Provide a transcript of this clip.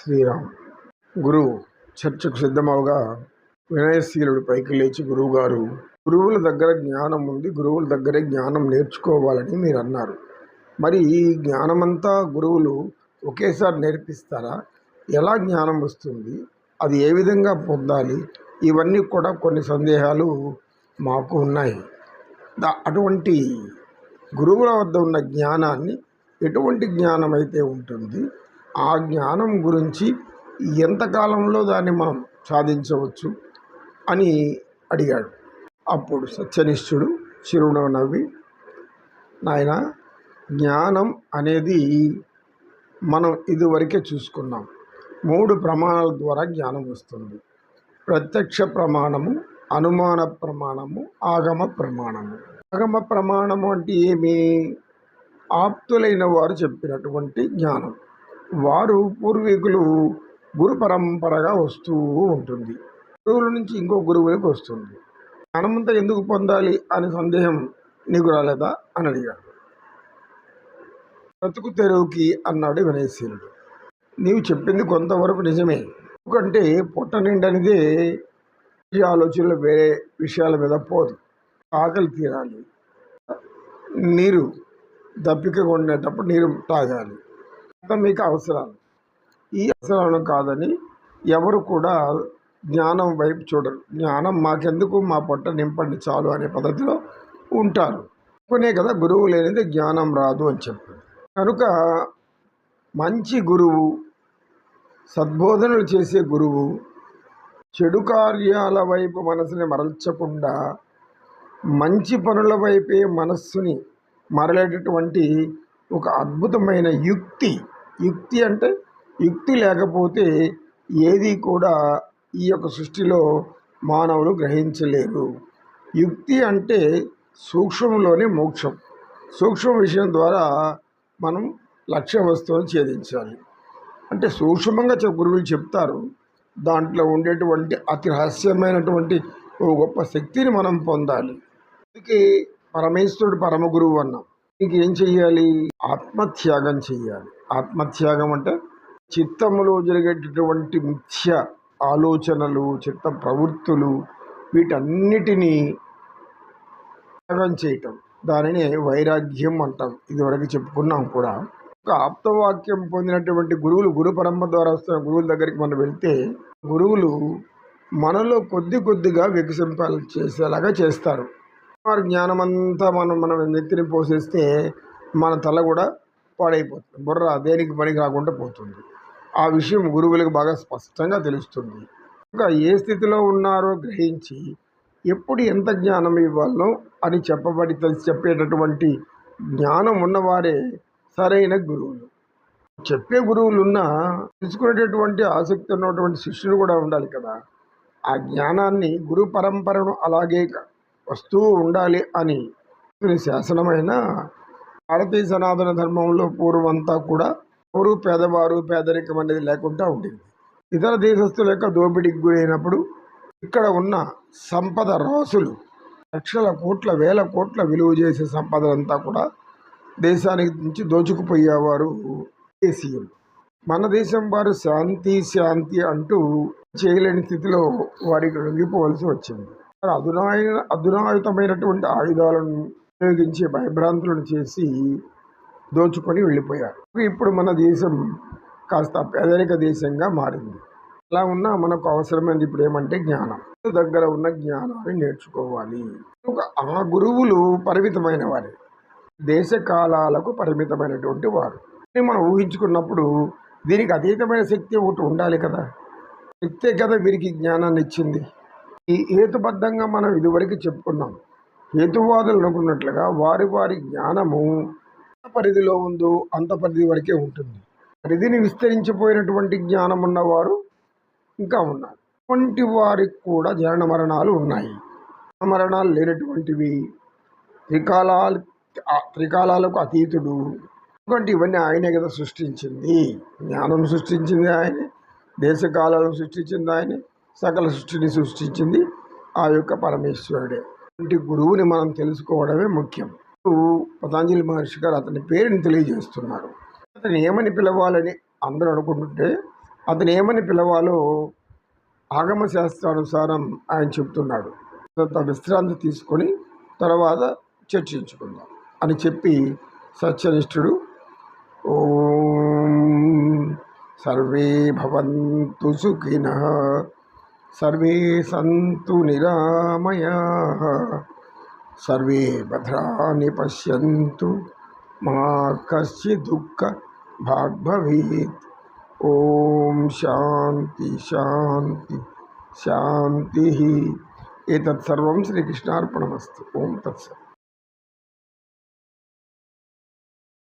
శ్రీరామ్. గురువు చర్చకు సిద్ధమవగా వినయశీలుడు పైకి లేచి గురువుగారు గురువుల దగ్గర జ్ఞానం ఉంది గురువుల దగ్గరే జ్ఞానం నేర్చుకోవాలని మీరు అన్నారు. మరి ఈ జ్ఞానమంతా గురువులు ఒకేసారి నేర్పిస్తారా? ఎలా జ్ఞానం వస్తుంది? అది ఏ విధంగా పొందాలి? ఇవన్నీ కూడా కొన్ని సందేహాలు మాకు ఉన్నాయి. దా అటువంటి గురువుల వద్ద ఉన్న జ్ఞానాన్ని ఎటువంటి జ్ఞానం అయితే ఉంటుంది? ఆ జ్ఞానం గురించి ఎంతకాలంలో దాన్ని మనం సాధించవచ్చు అని అడిగాడు. అప్పుడు సత్యనిష్ఠుడు చిరునవ్వు నవ్వి నాయన జ్ఞానం అనేది మనం ఇదివరకే చూసుకున్నాం. మూడు ప్రమాణాల ద్వారా జ్ఞానం వస్తుంది. ప్రత్యక్ష ప్రమాణము అనుమాన ప్రమాణము ఆగమ ప్రమాణము. ఆగమ ప్రమాణము అంటే ఏమి? ఆప్తులైన వారు చెప్పినటువంటి జ్ఞానం. వారు పూర్వీకులు గురు పరంపరగా వస్తూ ఉంటుంది. గురువుల నుంచి ఇంకో గురువులకు వస్తుంది. జ్ఞానమంతా ఎందుకు పొందాలి అనే సందేహం నీకు రాలేదా? అని అడిగాడు. బ్రతుకు తెరువుకి అన్నాడు వినయశీలుడు. నీవు చెప్పింది కొంతవరకు నిజమే. ఎందుకంటే పొట్ట నిండనిదే ఈ ఆలోచనలు వేరే విషయాల మీద పోదు. ఆకలి తీరాలి. నీరు దప్పికగా ఉండేటప్పుడు నీరు తాగాలి. మొత్తం మీకు అవసరాలు. ఈ అవసరాలను కాదని ఎవరు కూడా జ్ఞానం వైపు చూడరు. జ్ఞానం మాకెందుకు? మా పొట్ట నింపండి చాలు అనే పద్ధతిలో ఉంటారు. కొనే కదా గురువు లేనిది జ్ఞానం రాదు అని చెప్పారు కనుక మంచి గురువు సద్బోధనలు చేసే గురువు చెడు కార్యాల వైపు మనసుని మరల్చకుండా మంచి పనుల వైపే మనస్సుని మరలేటటువంటి ఒక అద్భుతమైన యుక్తి యుక్తి అంటే యుక్తి లేకపోతే ఏది కూడా ఈ యొక్క సృష్టిలో మానవులు గ్రహించలేరు. యుక్తి అంటే సూక్ష్మంలోనే మోక్షం. సూక్ష్మ విషయం ద్వారా మనం లక్ష్య వస్తువుని ఛేదించాలి. అంటే సూక్ష్మంగా గురువులు చెప్తారు దాంట్లో ఉండేటువంటి అతి రహస్యమైనటువంటి ఓ గొప్ప శక్తిని మనం పొందాలి. అందుకే పరమేశ్వరుడు పరమ గురువు అన్నాం. ఇంకేం ఏం చెయ్యాలి? ఆత్మత్యాగం చెయ్యాలి. ఆత్మత్యాగం అంటే చిత్తములో జరిగేటటువంటి మిథ్య ఆలోచనలు చిత్త ప్రవృత్తులు వీటన్నిటినీ త్యాగం చేయటం. దానిని వైరాగ్యం అంటాం. ఇదివరకు చెప్పుకున్నాం కూడా. ఒక ఆప్తవాక్యం పొందినటువంటి గురువులు గురు పరంపర ద్వారా వస్తున్న గురువుల దగ్గరికి మనం వెళ్తే గురువులు మనలో కొద్ది కొద్దిగా వికసింపాలు చేసేలాగా చేస్తారు. వారి జ్ఞానమంతా మనం మనం నెత్తిని పోసేస్తే మన తల కూడా పాడైపోతుంది. బుర్ర దేనికి పని రాకుండా పోతుంది. ఆ విషయం గురువులకు బాగా స్పష్టంగా తెలుస్తుంది. ఇంకా ఏ స్థితిలో ఉన్నారో గ్రహించి ఎప్పుడు ఎంత జ్ఞానం ఇవ్వాలో అని చెప్పబడి చెప్పేటటువంటి జ్ఞానం ఉన్నవారే సరైన గురువులు. చెప్పే గురువులు ఉన్నా తెలుసుకునేటటువంటి ఆసక్తి ఉన్నటువంటి శిష్యులు కూడా ఉండాలి కదా. ఆ జ్ఞానాన్ని గురు పరంపరను అలాగే వస్తూ ఉండాలి అని. శాసనమైన భారతీయ సనాతన ధర్మంలో పూర్వంతా కూడా ఎవరు పేదవారు పేదరికం అనేది లేకుండా ఉండేది. ఇతర దేశస్తుల యొక్క దోపిడీకి గురైనప్పుడు ఇక్కడ ఉన్న సంపద రాసులు లక్షల కోట్ల వేల కోట్ల విలువ చేసే సంపదలంతా కూడా దేశానికి నుంచి దోచుకుపోయేవారు దేశీయులు మన దేశం వారు శాంతి శాంతి అంటూ చేయలేని స్థితిలో వారికి లొంగిపోవలసి వచ్చింది. అధునాయ అధునాయుతమైనటువంటి ఆయుధాలను ఉపయోగించి భయభ్రాంతులను చేసి దోచుకొని వెళ్ళిపోయారు. ఇప్పుడు మన దేశం కాస్త పేదరిక దేశంగా మారింది. అలా ఉన్నా మనకు అవసరమైనది ఇప్పుడు ఏమంటే జ్ఞానం. దగ్గర ఉన్న జ్ఞానాన్ని నేర్చుకోవాలి. ఆ గురువులు పరిమితమైన వారే. దేశ కాలాలకు పరిమితమైనటువంటి వారు. మనం ఊహించుకున్నప్పుడు దీనికి అతీతమైన శక్తి ఒకటి ఉండాలి కదా. శక్తే కదా వీరికి జ్ఞానాన్ని ఇచ్చింది. ఈ హేతుబద్ధంగా మనం ఇదివరకు చెప్పుకున్నాం. హేతువాదులు అనుకున్నట్లుగా వారి వారి జ్ఞానము ఎంత పరిధిలో ఉందో అంత పరిధి వరకే ఉంటుంది. పరిధిని విస్తరించిపోయినటువంటి జ్ఞానం ఉన్నవారు ఇంకా ఉన్నారు. అటువంటి వారికి కూడా జనన మరణాలు ఉన్నాయి. మరణాలు లేనటువంటివి త్రికాలాలు త్రికాలాలకు అతీతుడు. ఎందుకంటే ఇవన్నీ ఆయనే కదా సృష్టించింది. జ్ఞానం సృష్టించింది ఆయనే దేశకాలను సృష్టించింది ఆయనే సకల సృష్టిని సృష్టించింది ఆ యొక్క పరమేశ్వరుడే. అంటే గురువుని మనం తెలుసుకోవడమే ముఖ్యం. పతాంజలి మహర్షి గారు అతని పేరుని తెలియజేస్తున్నారు. అతను ఏమని పిలవాలని అందరూ అనుకుంటుంటే అతను ఏమని పిలవాలో ఆగమ శాస్త్రానుసారం ఆయన చెప్తున్నాడు. కొంత విశ్రాంతి తీసుకొని తర్వాత చర్చించుకుందాం అని చెప్పి సత్యనిష్ఠుడు ఓం సర్వే భవంతు సుఖిన సర్వే సంతు నిరామయా సర్వే భద్రాన్ని పశ్యంతు మా కశ్చి దుఃఖ భాగ్భవేత్ ఓం శాంతి శాంతి శాంతి ఏతత్ సర్వం శ్రీకృష్ణార్పణమస్తు ఓం తత్సత్